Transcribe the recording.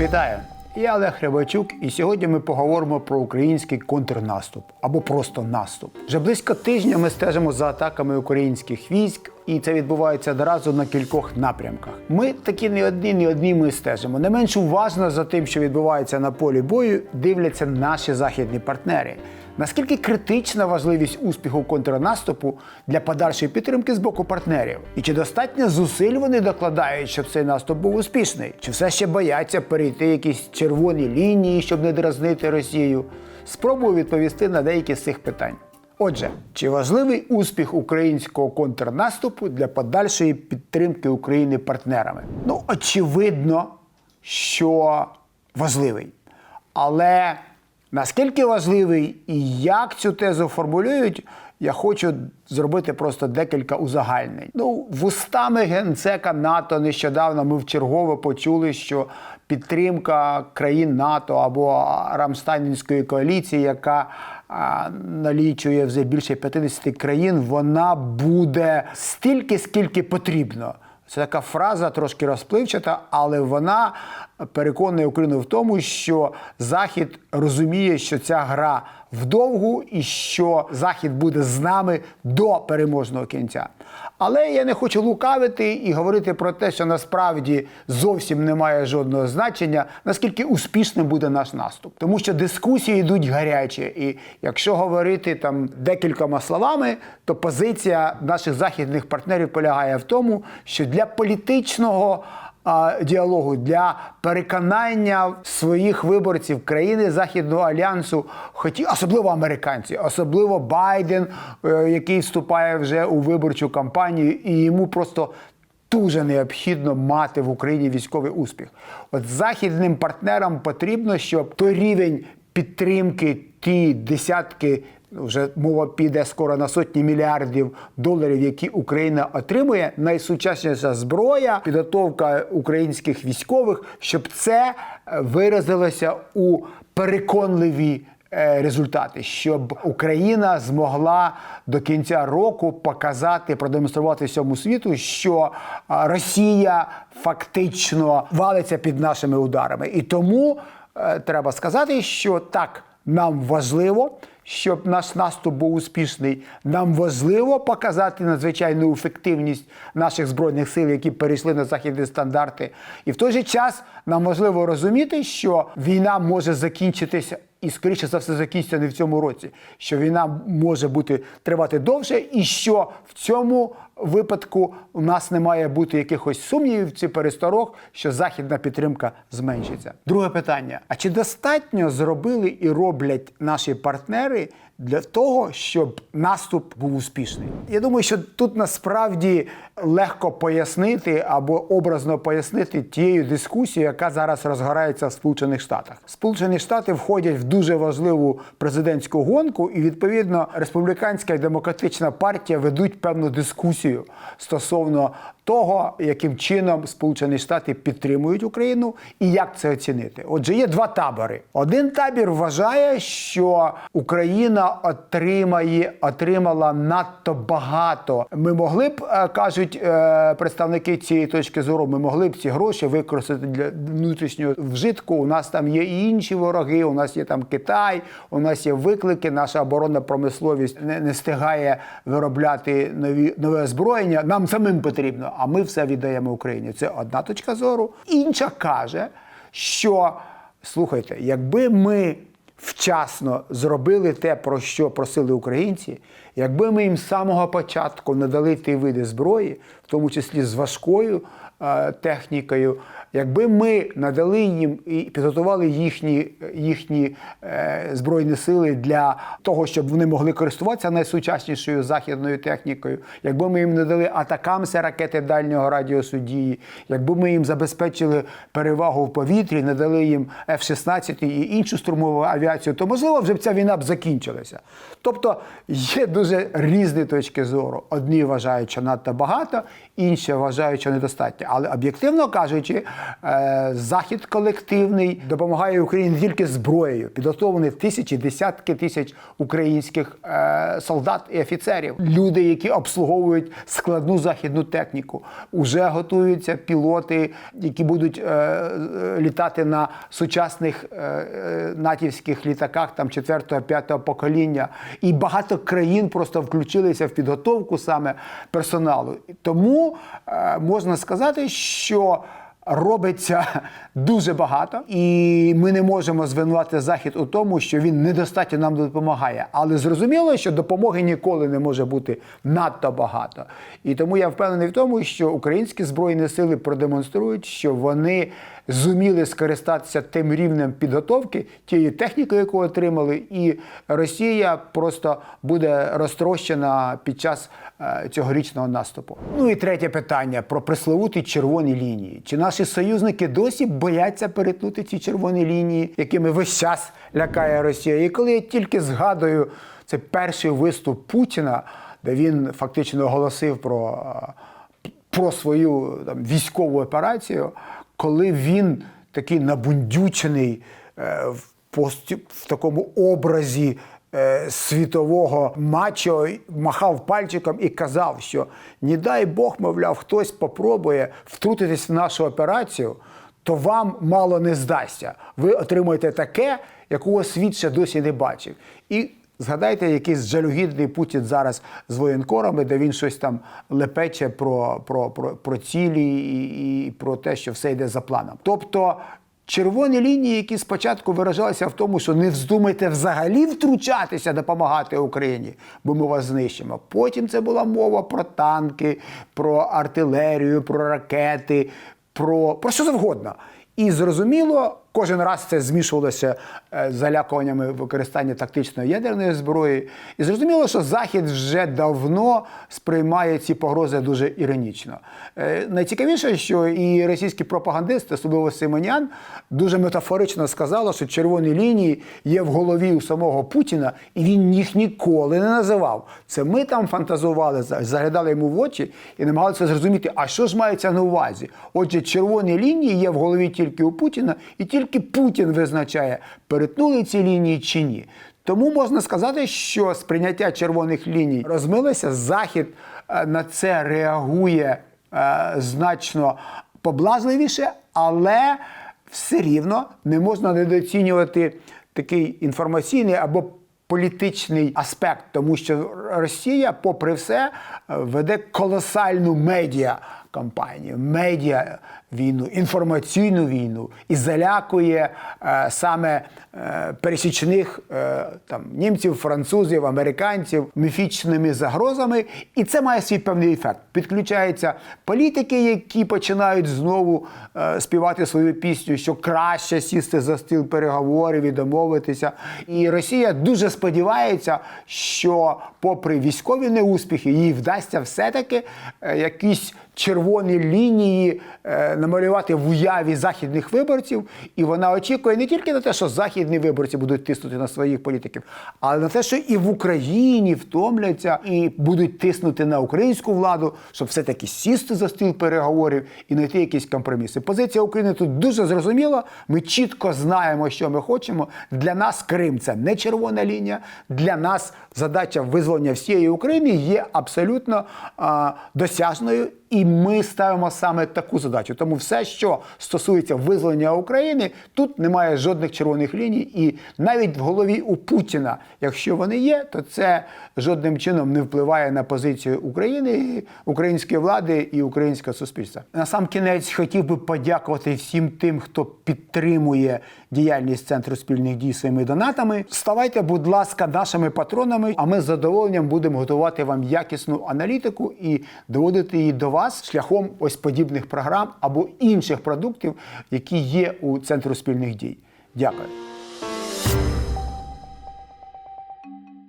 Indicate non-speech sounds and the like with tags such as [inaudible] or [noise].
Вітаю! Я Олег Рябачук, і сьогодні ми поговоримо про український контрнаступ або просто наступ. Вже близько тижня ми стежимо за атаками українських військ, і це відбувається одразу на кількох напрямках. Ми такі не одні, не одні ми стежимо. Не менш уважно за тим, що відбувається на полі бою, дивляться наші західні партнери. Наскільки критична важливість успіху контрнаступу для подальшої підтримки з боку партнерів? І чи достатньо зусиль вони докладають, щоб цей наступ був успішний? Чи все ще бояться перейти якісь червоні лінії, щоб не дразнити Росію? Спробую відповісти на деякі з цих питань. Отже, чи важливий успіх українського контрнаступу для подальшої підтримки України партнерами? Ну, очевидно, що важливий. Але наскільки важливий і як цю тезу формулюють, я хочу зробити просто декілька узагальнень. Ну, вустами генсека НАТО нещодавно ми вчергово почули, що підтримка країн НАТО або Рамштайнської коаліції, яка а, налічує вже більше 50 країн, вона буде стільки, скільки потрібно. Це така фраза трошки розпливчата, але вона переконує Україну в тому, що Захід розуміє, що ця гра вдовгу і що Захід буде з нами до переможного кінця. Але я не хочу лукавити і говорити про те, що насправді зовсім немає жодного значення, наскільки успішним буде наш наступ. Тому що дискусії йдуть гарячі. І якщо говорити там декількома словами, то позиція наших західних партнерів полягає в тому, що для політичного діалогу для переконання своїх виборців країни Західного альянсу, хоті, особливо американці, особливо Байден, е, який вступає вже у виборчу кампанію, і йому просто. Дуже необхідно мати в Україні військовий успіх. От західним партнерам потрібно, щоб той рівень підтримки, ті десятки, вже мова піде скоро на сотні мільярдів доларів, які Україна отримує, найсучасніша зброя, підготовка українських військових, щоб це е, виразилося у переконливі е, результати, щоб Україна змогла до кінця року показати, продемонструвати всьому світу, що Росія фактично валиться під нашими ударами. І тому е, треба сказати, що так, нам важливо. Щоб наш наступ був успішний, нам важливо показати надзвичайну ефективність наших збройних сил, які перейшли на західні стандарти. І в той же час нам важливо розуміти, що війна може закінчитися і, скоріше за все, закінчиться не в цьому році. Що війна може бути тривати довше, і що в цьому випадку у нас не має бути якихось сумнівів чи пересторог, що західна підтримка зменшиться. Друге питання: а чи достатньо зробили і роблять наші партнери для того, щоб наступ був успішний? Я думаю, що тут насправді легко пояснити або образно пояснити тією дискусією, яка зараз розгорається в Сполучених Штатах. Сполучені Штати входять в дуже важливу президентську гонку, і відповідно республіканська і демократична партія ведуть певну дискусію стосовно того, яким чином Сполучені Штати підтримують Україну і як це оцінити. Отже, є два табори. Один табір вважає, що Україна отримає, отримала надто багато. Ми могли б, е, кажуть е, представники цієї точки зору, ми могли б ці гроші використати для внутрішнього вжитку. У нас там є і інші вороги. У нас є там Китай, у нас є виклики. Наша оборонна промисловість не, не встигає виробляти нові нове озброєння. Нам самим потрібно, а ми все віддаємо Україні. Це одна точка зору. Інша каже, що слухайте, якби ми вчасно зробили те, про що просили українці, якби ми їм з самого початку надали ті види зброї, в тому числі з важкою технікою, якби ми надали їм і підготували їхні, їхні е, збройні сили для того, щоб вони могли користуватися найсучаснішою західною технікою, якби ми їм надали атакамси ракети дальнього радіусу дії, якби ми їм забезпечили перевагу в повітрі, надали їм F-16 і іншу штурмову авіацію, то можливо вже б ця війна б закінчилася. Тобто є дуже різні точки зору. Одні вважають, що надто багато, інші вважають, що недостатньо. Але об'єктивно кажучи, е, захід колективний допомагає Україні не тільки зброєю, підготовлені тисячі, десятки тисяч українських е, солдат і офіцерів. Люди, які обслуговують складну західну техніку, уже готуються пілоти, які будуть е, літати на сучасних натівських літаках там 4-5 покоління. І багато країн просто включилися в підготовку саме персоналу. Тому можна сказати, що робиться [laughs] дуже багато, і ми не можемо звинувати Захід у тому, що він недостатньо нам допомагає. Але зрозуміло, що допомоги ніколи не може бути надто багато. І тому я впевнений в тому, що українські збройні сили продемонструють, що вони зуміли скористатися тим рівнем підготовки, тією технікою, яку отримали, і Росія просто буде розтрощена під час е, цьогорічного наступу. Ну і третє питання про пресловуті червоні лінії. Чи наші союзники досі бояться перетнути ці червоні лінії, якими весь час лякає Росія? І коли я тільки згадую цей перший виступ Путіна, де він фактично оголосив про. е, про свою там, військову операцію, коли він такий набундючений е, в, такому образі е, світового мачо, махав пальчиком і казав, що не дай Бог, мовляв, хтось попробує втрутитись в нашу операцію, то вам мало не здасться. Ви отримаєте таке, якого світ ще досі не бачив. І Згадайте, якийсь жалюгідний Путін зараз з воєнкорами, де він щось там лепече про, про, про, про цілі і, і про те, що все йде за планом. Тобто червоні лінії, які спочатку виражалися в тому, що не вздумайте взагалі втручатися, допомагати Україні, бо ми вас знищимо. Потім це була мова про танки, про артилерію, про ракети, про, про що завгодно. І зрозуміло, кожен раз це змішувалося е, з залякуваннями використання тактичної ядерної зброї. І зрозуміло, що Захід вже давно сприймає ці погрози дуже іронічно. Е, Найцікавіше, що і російські пропагандисти, особливо Симонян, дуже метафорично сказали, що червоні лінії є в голові у самого Путіна, і він їх ніколи не називав. Це ми там фантазували, заглядали йому в очі і намагалися зрозуміти, а що ж мається на увазі. Отже, червоні лінії є в голові тільки у Путіна, і тільки Путін визначає, перетнули ці лінії чи ні. Тому можна сказати, що сприйняття червоних ліній розмилося. Захід е, на це реагує е, значно поблажливіше, але все рівно не можна недооцінювати такий інформаційний або політичний аспект, тому що Росія, попри все, е, веде колосальну медіа кампанію, медіа війну, інформаційну війну і залякує е, саме е, пересічних е, там німців, французів, американців міфічними загрозами, і це має свій певний ефект. Підключаються політики, які починають знову е, співати свою пісню, що краще сісти за стіл переговорів і домовитися. І Росія дуже сподівається, що, попри військові неуспіхи, їй вдасться все-таки е, якісь червоні лінії е, намалювати в уяві західних виборців, і вона очікує не тільки на те, що західні виборці будуть тиснути на своїх політиків, але на те, що і в Україні втомляться і будуть тиснути на українську владу, щоб все-таки сісти за стіл переговорів і знайти якісь компроміси. Позиція України тут дуже зрозуміла. Ми чітко знаємо, що ми хочемо. Для нас Крим це не червона лінія. Для нас задача визволення всієї України є абсолютно а, досяжною. І ми ставимо саме таку задачу. Тому все, що стосується визволення України, тут немає жодних червоних ліній. І навіть в голові у Путіна, якщо вони є, то це жодним чином не впливає на позицію України, української влади і українського суспільства. На сам кінець хотів би подякувати всім тим, хто підтримує діяльність центру спільних дій своїми донатами. Ставайте, будь ласка, нашими патронами, а ми з задоволенням будемо готувати вам якісну аналітику і доводити її до вас шляхом ось подібних програм або інших продуктів, які є у центру спільних дій. Дякую.